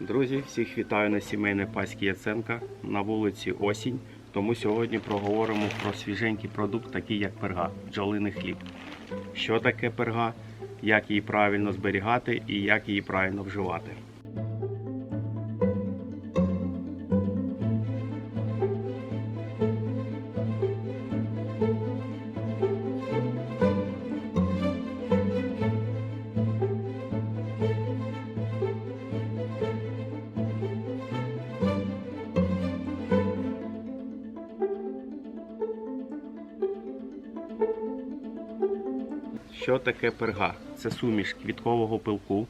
Друзі, всіх вітаю на сімейне паське Яценка на вулиці Осінь. Тому сьогодні проговоримо про свіженький продукт, такий як перга, бджолиний хліб. Що таке перга, як її правильно зберігати і як її правильно вживати. Що таке перга? Це суміш квіткового пилку,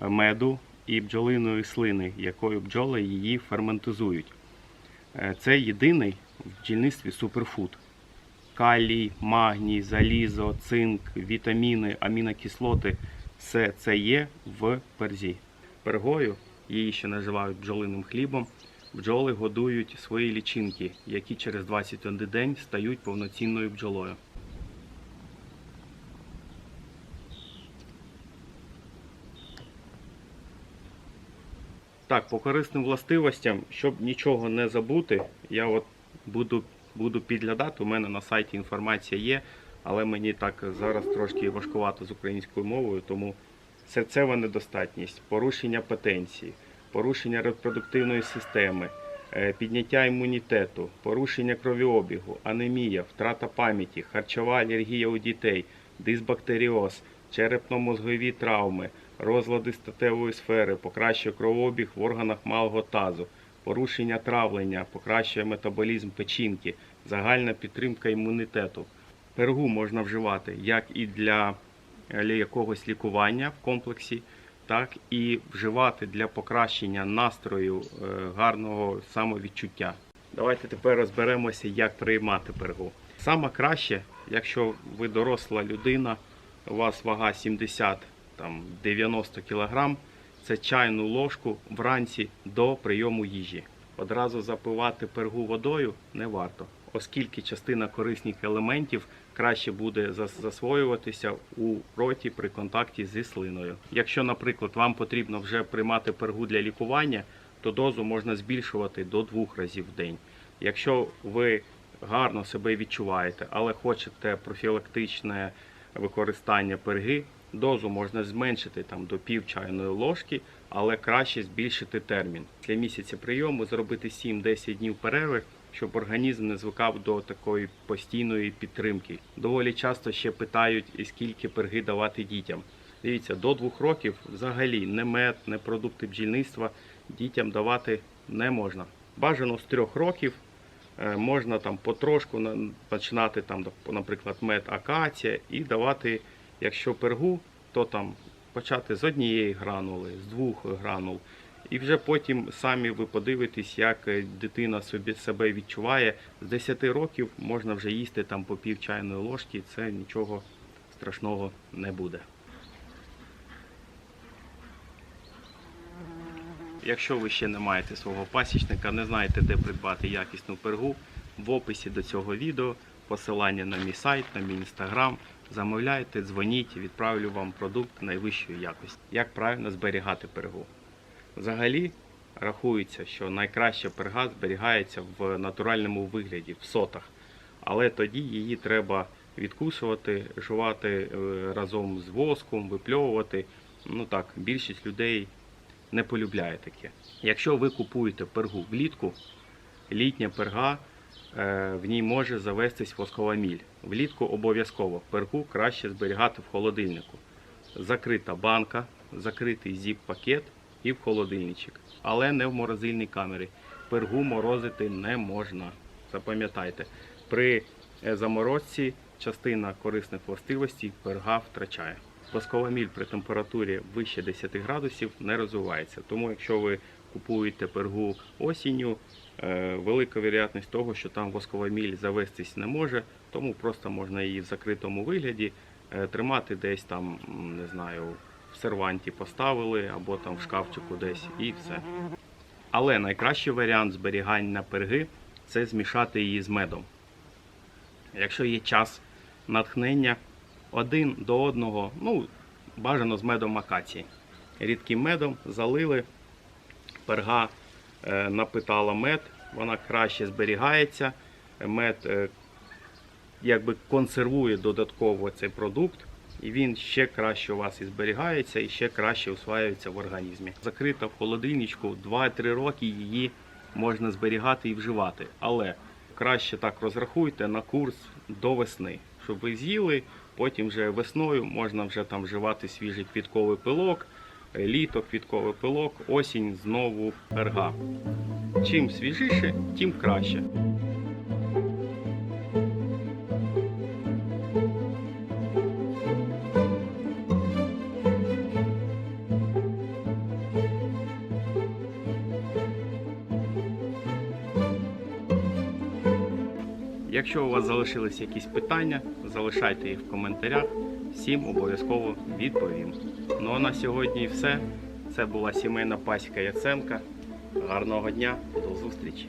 е, меду і бджолиної слини, якою бджоли її ферментизують. Е, Це єдиний в бджільництві суперфуд. Калій, магній, залізо, цинк, вітаміни, амінокислоти все це є в перзі. Пергою, її ще називають бджолиним хлібом, бджоли годують свої лічинки, які через 21 день стають повноцінною бджолою. Так, по корисним властивостям, щоб нічого не забути, я от буду, буду підглядати. У мене на сайті інформація є, але мені так зараз трошки важкувато з українською мовою, тому серцева недостатність, порушення потенції, порушення репродуктивної системи, е, підняття імунітету, порушення кровіобігу, анемія, втрата пам'яті, харчова алергія у дітей, дисбактеріоз, черепно-мозгові травми, розлади статевої сфери, покращує кровообіг в органах малого тазу, порушення травлення, покращує метаболізм печінки, загальна підтримка імунітету. Пергу можна вживати як і для якогось лікування в комплексі, так і вживати для покращення настрою, е, гарного самовідчуття. Давайте тепер розберемося, як приймати пергу. Саме краще, якщо ви доросла людина, у вас вага 70 там 90 кг, це чайну ложку вранці до прийому їжі. Одразу запивати пергу водою не варто, оскільки частина корисних елементів краще буде засвоюватися у роті при контакті зі слиною. Якщо, наприклад, вам потрібно вже приймати пергу для лікування, то дозу можна збільшувати до двох разів в день. Якщо ви гарно себе відчуваєте, але хочете профілактичне використання перги, дозу можна зменшити там до пів чайної ложки, але краще збільшити термін. Для місяця прийому зробити 7-10 днів перерви, щоб організм не звикав до такої постійної підтримки. Доволі часто ще питають, скільки перги давати дітям. Дивіться, до двох років взагалі не мед, не продукти бджільництва дітям давати не можна. Бажано з трьох років Е, можна там потрошку починати там, наприклад, мед акація і давати, якщо пергу, то там почати з однієї гранули, з двох гранул. І вже потім самі ви подивитесь, як дитина собі себе відчуває. З 10 років можна вже їсти там по пів чайної ложки, це нічого страшного не буде. Якщо ви ще не маєте свого пасічника, не знаєте, де придбати якісну пергу, в описі до цього відео посилання на мій сайт, на мій інстаграм. Замовляйте, дзвоніть, відправлю вам продукт найвищої якості. Як правильно зберігати пергу? Взагалі рахується, що найкраща перга зберігається в натуральному вигляді, в сотах. Але тоді її треба відкушувати, жувати е, разом з воском, випльовувати. Ну так, більшість людей не полюбляє таке. Якщо ви купуєте пергу влітку, літня перга, в ній може завестись воскова міль. Влітку обов'язково пергу краще зберігати в холодильнику. Закрита банка, закритий зіп-пакет і в холодильничок. Але не в морозильній камері. Пергу морозити не можна. Запам'ятайте, при е, заморозці частина корисних властивостей перга втрачає. Воскова міль при температурі вище 10 градусів не розвивається. Тому якщо ви купуєте пергу осінню, е, велика вірятність того, що там воскова міль завестись не може, тому просто можна її в закритому вигляді е, тримати десь там, не знаю, в серванті поставили або там в шкафчику десь і все. Але найкращий варіант зберігання перги це змішати її з медом. Якщо є час натхнення, один до одного, ну, бажано з медом акації. Рідким медом залили, перга е, напитала мед, вона краще зберігається. Мед е, якби консервує додатково цей продукт, і він ще краще у вас і зберігається, і ще краще усваюється в організмі. Закрита в холодильничку 2-3 роки її можна зберігати і вживати. Але краще так розрахуйте на курс до весни, щоб ви з'їли. Потім вже весною можна вже там вживати свіжий квітковий пилок, літо квітковий пилок, осінь знову перга. Чим свіжіше, тим краще. Якщо у вас залишились якісь питання, залишайте їх в коментарях. Всім обов'язково відповім. Ну а на сьогодні все. Це була сімейна пасіка Яценка. Гарного дня, до зустрічі!